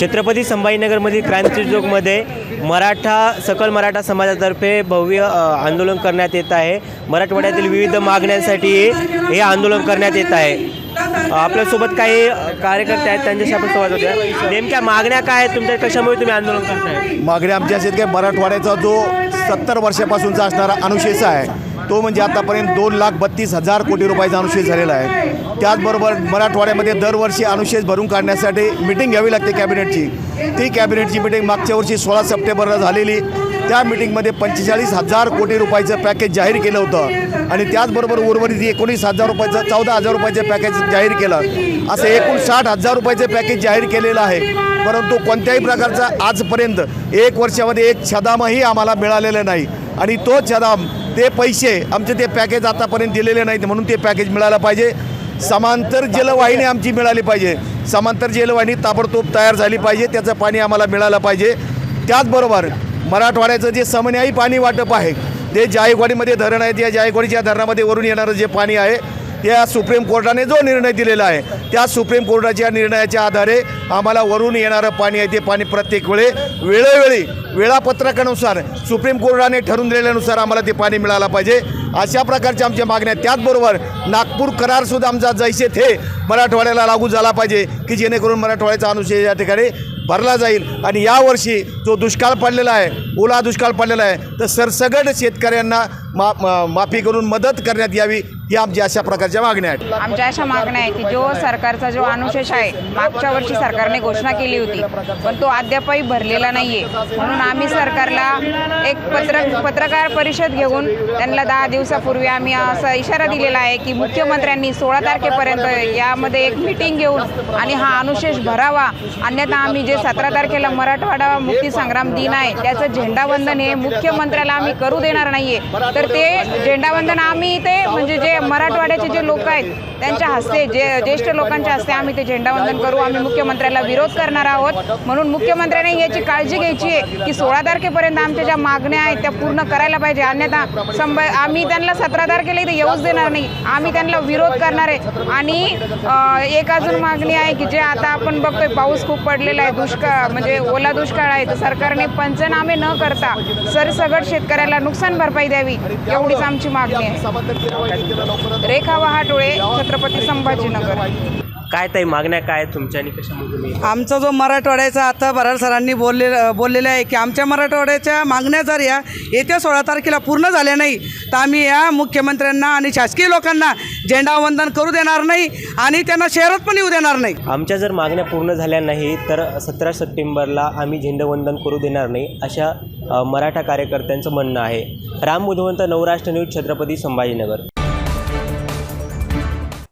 छत्रपती संभाजीनगरमधील क्रांती चौकमध्ये मराठा सकल मराठा समाजातर्फे भव्य आंदोलन करण्यात येत आहे. मराठवाड्यातील विविध मागण्यांसाठी हे आंदोलन करण्यात येत आहे. आपल्यासोबत काही कार्यकर्ते आहेत त्यांच्याशी आपण संवाद होतो नेमक्या मागण्या काय आहेत? तुमच्या कशामुळे तुम्ही आंदोलन करताय? मागण्या आमच्या शेतकरी मराठवाड्याचा जो सत्तर वर्षापासूनचा असणारा अनुशेष आहे तो म्हणजे आतापर्यंत दोन लाख बत्तीस हजार कोटी रुपयाचा अनुशेष झालेला आहे. त्याचबरोबर मराठवाड्यामध्ये दरवर्षी अनुशेष भरून काढण्यासाठी मिटिंग घ्यावी लागते कॅबिनेटची. ती कॅबिनेटची मिटिंग मागच्या वर्षी सोळा सप्टेंबरला झालेली. त्या मिटिंगमध्ये पंचेचाळीस हजार कोटी रुपयाचं पॅकेज जाहीर केलं होतं. आणि त्याचबरोबर उर्वरित एकोणीस हजार रुपयाचं चौदा हजार रुपयाचं पॅकेज जाहीर केलं. असं एकूण साठ हजार रुपयाचं पॅकेज जाहीर केलेलं आहे. परंतु कोणत्याही प्रकारचा आजपर्यंत एक वर्षामध्ये एक छदामही आम्हाला मिळालेलं नाही. आणि तो छदाम ते पैसे आमचे ते पॅकेज आतापर्यंत दिलेले नाहीत म्हणून ते पॅकेज मिळालं पाहिजे. समांतर जलवाहिनी आमची मिळाली पाहिजे. समांतर जलवाहिनी ताबडतोब तयार झाली पाहिजे त्याचं पाणी आम्हाला मिळालं पाहिजे. त्याचबरोबर मराठवाड्याचं जे समन्यायी पाणी वाटप आहे ते जायकवाडीमध्ये धरण आहे त्या जायकवाडीच्या धरणामध्ये वरून येणारं जे पाणी आहे त्या सुप्रीम कोर्टाने जो निर्णय दिलेला आहे त्या सुप्रीम कोर्टाच्या निर्णयाच्या आधारे आम्हाला वरून येणारं पाणी आहे ते पाणी प्रत्येक वेळे वेळोवेळी वेळापत्रकानुसार सुप्रीम कोर्टाने ठरून दिलेल्यानुसार आम्हाला ते पाणी मिळालं पाहिजे अशा प्रकारच्या आमच्या मागण्या आहेत. त्याचबरोबर नागपूर करारसुद्धा आमचा जैसे थे मराठवाड्याला लागू झाला पाहिजे की जेणेकरून मराठवाड्याचा अनुषय या ठिकाणी भरला जाईल आणि यावर्षी जो दुष्काळ पडलेला आहे ओला दुष्काळ पडलेला आहे तर सरसगट शेतकऱ्यांना मा मा- माफी करून मदत करण्यात यावी ही आमची अशा प्रकारच्या मागण्या आहेत. आमच्या अशा मागण्या आहे की जो सरकारचा जो अनुशेष आहे मागच्या वर्षी सरकारने घोषणा केली होती पण तो अद्यापही भरलेला नाही आहे म्हणून आम्ही सरकारला एक पत्र पत्रकार परिषद घेऊन त्यांना दहा दिवसापूर्वी आम्ही असा इशारा दिलेला आहे की मुख्यमंत्र्यांनी सोळा तारखेपर्यंत यामध्ये एक मिटिंग घेऊन आणि हा अनुशेष भरावा. अन्यथा आम्ही जे सतरा तारखेला मराठवाडा मुक्ती संग्राम दिन आहे त्याचं झेंडावंदन हे मुख्यमंत्र्याला आम्ही करू देणार नाहीये. तर ते झेंडावंदन आम्ही ते म्हणजे जे मराठवाड्याचे जे लोक आहेत त्यांच्या हस्ते जे ज्येष्ठ लोकांच्या हस्ते आम्ही ते झेंडावंदन करू. आम्ही मुख्यमंत्र्याला विरोध करणार आहोत. म्हणून मुख्यमंत्र्यांनी याची काळजी घ्यायची आहे की सोळा तारखेपर्यंत आमच्या ज्या मागण्या आहेत त्या पूर्ण करायला पाहिजे. अन्यथा संभ आम्ही त्यांना सतरा तारखेला इथे येऊच देणार नाही. आम्ही त्यांना विरोध करणार आहे. आणि एक अजून मागणी आहे की जे आता आपण बघतोय पाऊस खूप पडलेला आहे दुष्काळ म्हणजे ओला दुष्काळ आहे तर सरकारने पंचनामे न करता सरसगट शेतकऱ्याला नुकसान भरपाई द्यावी. एवढीच आमची मागणी आहे. रेखा वहाटोळे छत्रपती संभाजीनगर. काय ताई मागण्या काय आहेत तुमच्या आणि आमचा जो मराठवाड्याचा आता बराड सरांनी बोलले बोललेलं आहे की आमच्या मराठवाड्याच्या मागण्या जर या येत्या सोळा तारखेला पूर्ण झाल्या नाही तर आम्ही या मुख्यमंत्र्यांना आणि शासकीय लोकांना झेंडावंदन करू देणार नाही आणि त्यांना शहरात पण येऊ देणार नाही. आमच्या जर मागण्या पूर्ण झाल्या नाही तर सतरा सप्टेंबरला आम्ही झेंडावंदन करू देणार नाही अशा अ, मराठा कार्यकर्त्यांचं म्हणणं आहे. राम बुधवंत नवराष्ट्र न्यूज छत्रपती संभाजीनगर.